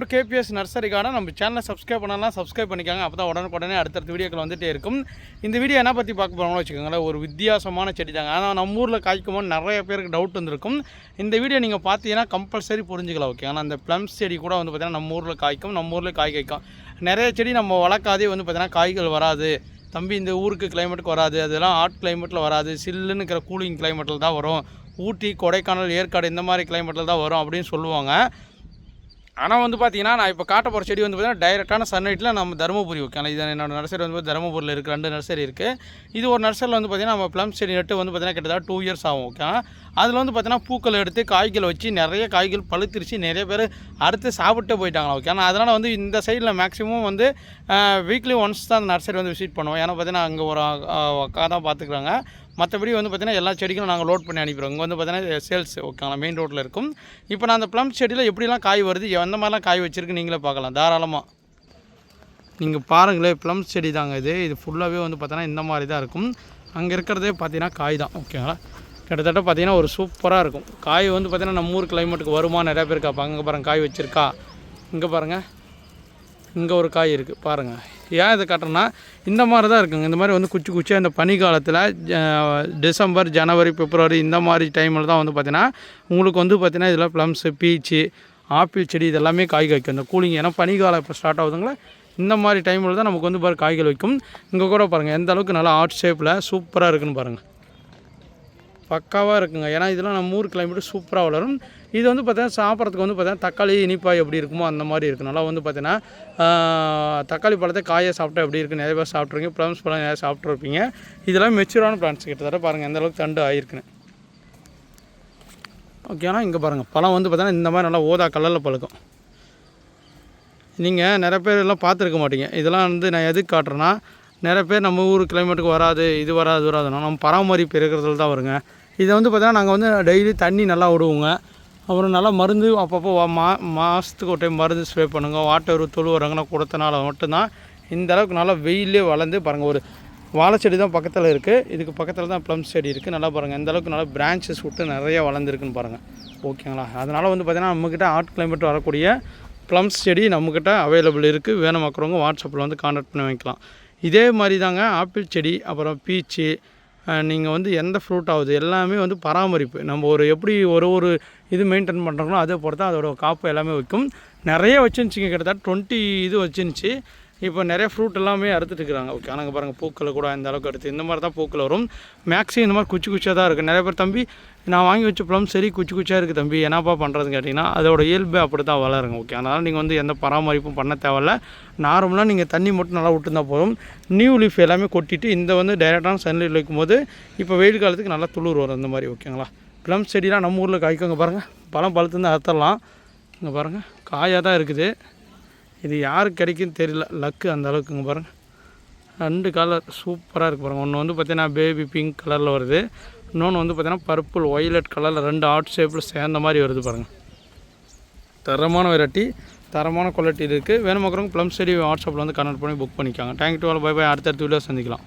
To KPS nursery garden நம்ம சேனலை subscribe பண்ணலாம் சப்ஸ்கிரைப் பண்ணிக்காங்க. அப்போ தான் உடனுக்குடனே அடுத்தடுத்த வீடியோக்கள் வந்துகிட்டே இருக்கும். இந்த வீடியோ என்ன பற்றி பார்க்க போகிறோம்னு வச்சுக்கோங்களேன். ஒரு வித்தியாசமான செடி தாங்க. ஆனால் நம்ம ஊரில் காய்க்குமோ நிறைய பேருக்கு டவுட் வந்திருக்கும். இந்த வீடியோ நீங்கள் பார்த்தீங்கன்னா கம்பல்சரி புரிஞ்சுக்கலாம் ஓகே ஆனால் அந்த ப்ளம்ஸ் செடி கூட வந்து பார்த்தீங்கன்னா நம்ம ஊரில் காய்க்கும் நம்ம ஊரில் காய் காய்க்கும். நிறைய செடி நம்ம வளர்க்காதே வந்து பார்த்திங்கன்னா காய்கள் வராது. தம்பி இந்த ஊருக்கு கிளைமேட்டுக்கு வராது. அதெல்லாம் ஹாட் கிளைமேட்டில் வராது. சில்லுன்னு இருக்கிற கூலிங் கிளைமேட்டில் தான் வரும். ஊட்டி கொடைக்கானல் ஏற்காடு இந்த மாதிரி கிளைமேட்டில் தான் வரும் அப்படின்னு சொல்லுவாங்க. ஆனால் வந்து பார்த்தீங்கன்னா நான் இப்போ காட்ட போகிற செடி வந்து பார்த்தீங்கன்னா டைரெக்டான சன்லைட்டில் நம்ம தருமபுரி வைக்கலாம். இது என்னோட நர்சரி வந்து தருமபுரியில் இருக்குது ரெண்டு நர்சரி இருக்குது இது ஒரு நர்சரியில் வந்து பார்த்தீங்கன்னா நம்ம ப்ளம் செடி நட்டு வந்து பார்த்தீங்கன்னா கிட்டத்தட்ட டூ இயர்ஸ் ஆகும் ஓகே அதில் வந்து பார்த்தீங்கன்னா பூக்கள் எடுத்து காய்கள் வச்சு நிறைய காய்கள் பழுத்திருச்சு நிறைய பேர் அறுத்து சாப்பிட்டு போயிட்டாங்களா ஓகே ஆனால் அதனால் வந்து இந்த சைடில் மேக்ஸிமம் வந்து வீக்லி ஒன்ஸ் தான் அந்த நர்சரி வந்து விசிட் பண்ணுவோம். ஏன்னா பார்த்தீங்கன்னா அங்கே ஒரு அக்கா தான் பார்த்துக்குறாங்க மற்றபடி வந்து பார்த்திங்கன்னா எல்லா செடிகளும் நாங்கள் லோட் பண்ணி அனுப்பிடுவோம். இங்கே வந்து பார்த்தீங்கன்னா சேல்ஸ் ஓகேங்களா மெயின் ரோட்டில் இருக்கும். இப்போ நான் அந்த ப்ளம் செடியில் எப்படிலாம் காய் வருது எந்த மாதிரிலாம் காய் வச்சுருக்கு நீங்களே பார்க்கலாம் தாராளமாக நீங்கள் பாருங்களேன் ப்ளம் செடி தாங்க இது. இது ஃபுல்லாகவே வந்து பார்த்தீங்கன்னா இந்த மாதிரி தான் இருக்கும். அங்கே இருக்கிறதே பார்த்தீங்கன்னா காய் தான் ஓகேங்களா கிட்டத்தட்ட பார்த்தீங்கன்னா ஒரு சூப்பராக இருக்கும். காய் வந்து பார்த்திங்கன்னா நம்ம ஊர் கிளைமேட்டுக்கு வருமா? நிறையா பேர் கேட்பாங்க. இங்கே பாருங்கள் காய் வச்சுருக்கா? இங்கே பாருங்கள் இங்கே ஒரு காய் இருக்குது பாருங்கள் ஏன் இதை காட்டுறேன்னா இந்த மாதிரி தான் இருக்குங்க. இந்த மாதிரி வந்து குச்சி குச்சியாக இந்த பனி காலத்தில் டிசம்பர் ஜனவரி பிப்ரவரி இந்த மாதிரி டைமில் தான் வந்து பார்த்திங்கன்னா உங்களுக்கு வந்து பார்த்திங்கன்னா இதில் ப்ளம்ஸு பீச்சு ஆப்பிள் செடி இதெல்லாமே காய் காய்க்கும். இந்த கூலிங் ஏன்னா பனிக்காலம் இப்போ ஸ்டார்ட் ஆகுதுங்களா? இந்த மாதிரி டைமில் தான் நமக்கு வந்து பாரு காய்கள் வைக்கும். இங்கே கூட பாருங்கள் எந்த அளவுக்கு நல்லா ஆர்ட் ஷேப்பில் சூப்பராக இருக்குன்னு பாருங்கள் பக்காவாக இருக்குங்க. ஏன்னா இதெல்லாம் நம்ம ஊர் கிளைமேட்டு சூப்பராக வளரும். இது வந்து பார்த்தீங்கன்னா சாப்பிட்றதுக்கு வந்து பார்த்தீங்கன்னா தக்காளி இனிப்பாய் எப்படி இருக்குமோ அந்த மாதிரி இருக்கும் நல்லா வந்து பார்த்தீங்கன்னா தக்காளி பழத்தை காயை சாப்பிட்டா எப்படி இருக்குது நிறைய பேர் சாப்பிட்ருங்க ப்ளம்ஸ் பழம் நிறைய சாப்பிட்ருப்பீங்க இதெல்லாம் மெச்சூரான பிளான்ஸ் கிட்டத்தட்ட பாருங்கள் எந்த அளவுக்கு தண்டு ஆகிருக்குன்னு ஓகேனா இங்கே பாருங்கள் பழம் வந்து பார்த்தீங்கன்னா இந்த மாதிரி நல்லா ஓதா கலரில் பழுக்கும். நீங்கள் நிறைய பேர் எல்லாம் பார்த்துருக்க மாட்டீங்க. இதெல்லாம் வந்து நான் எதுக்கு காட்டுறேன்னா நிறைய பேர் நம்ம ஊர் கிளைமேட்டுக்கு வராது இது வராது வராதுன்னா நம்ம பராமரிப்பு இருக்கிறதுல தான் வருங்க. இதை வந்து பார்த்தீங்கன்னா நாங்கள் வந்து டெய்லி தண்ணி நல்லா விடுவோங்க. அப்புறம் நல்லா மருந்து அப்பப்போ மா மாதத்துக்கு ஒரு டைம் மருந்து ஸ்ப்ரே பண்ணுங்க. வாட்டர் தொழு வரங்கன்னா கொடுத்தனால மட்டும்தான் இந்த அளவுக்கு நல்லா வெயிலே வளர்ந்து பாருங்கள் ஒரு வாழைச்செடி தான் பக்கத்தில் இருக்குது இதுக்கு பக்கத்தில் தான் ப்ளம் செடி இருக்குது நல்லா பாருங்கள் இந்த அளவுக்கு நல்லா பிரான்ச்சஸ் விட்டு நிறைய வளர்ந்துருக்குன்னு பாருங்கள் ஓகேங்களா? அதனால் வந்து பார்த்திங்கன்னா நம்மக்கிட்ட ஹாட் கிளைமேட் வரக்கூடிய ப்ளம்ஸ் செடி நம்மக்கிட்ட அவைலபிள் இருக்குது வேணும் பார்க்குறவங்க வாட்ஸ்அப்பில் வந்து கான்டாக்ட் பண்ணி வாங்கிக்கலாம். இதே மாதிரி தாங்க ஆப்பிள் செடி அப்புறம் பீச்சு நீங்கள் வந்து எந்த ஃப்ரூட் ஆகுது எல்லாமே வந்து பராமரிப்பு. நம்ம ஒரு எப்படி ஒரு ஒரு இது மெயின்டைன் பண்ணுறோங்களோ அதை பொறுத்து அதோட காப்பு எல்லாமே வைக்கும். நிறைய வச்சுருந்துச்சிங்க கிட்டத்தட்ட டுவெண்ட்டி இது வச்சுருந்துச்சி. இப்போ நிறைய ஃப்ரூட் எல்லாமே அறுத்துட்டு இருக்கிறாங்க. ஓகே ஆனால் பாருங்கள் பூக்களை கூட இந்த அளவுக்கு எடுத்து இந்த மாதிரி தான் பூக்கள் வரும். மேக்ஸிமம் இந்த மாதிரி குச்சி குச்சியாக தான் இருக்குது நிறைய பேர் தம்பி நான் வாங்கி வச்ச ப்ளம் சரி குச்சி குச்சியாக இருக்குது தம்பி. என்னப்பா பண்ணுறதுன்னு கேட்டிங்கன்னா அதோட இயல்பு அப்படி தான் வளருங்க. ஓகே அதனால் நீங்கள் வந்து எந்த பராமரிப்பும் பண்ண தேவையில்ல. நார்மலாக நீங்கள் தண்ணி மட்டும் நல்லா விட்டுருந்தா போதும். நியூ லீஃப் எல்லாமே கொட்டிட்டு இந்த வந்து டைரெக்டான சன்லைட் வைக்கும்போது இப்போ வெயில் காலத்துக்கு நல்லா துளிர் வரும் இந்த மாதிரி ஓகேங்களா ப்ளம் செடிலாம் நம்ம ஊரில் காய்க்கோங்க பாருங்கள் பழம் பழுத்துருந்து அறுத்தரலாம் இங்கே பாருங்கள் காயாக தான் இருக்குது. இது யாருக்கு கிடைக்குன்னு தெரியல. லக்கு அந்த அளவுக்குங்க பாருங்கள் ரெண்டு கலர் சூப்பராக இருக்குது பாருங்கள் ஒன்று வந்து பார்த்தீங்கன்னா பேபி பிங்க் கலரில் வருது. இன்னொன்று வந்து பார்த்தீங்கன்னா பர்பிள் ஒய்லட் கலரில் ரெண்டு ஆர்ட் ஷேப்பில் சேர்ந்த மாதிரி வருது பாருங்கள் தரமான வெரைட்டி தரமான குவாலிட்டி இருக்குது வேணுமாக்கிறவங்க ப்ளம் செடி வாட்ஸ்அப்பில் வந்து கனெக்ட் பண்ணி புக் பண்ணிக்காங்க. Thank you all bye bye அடுத்தடுத்த வீடியோ சந்திக்கலாம்.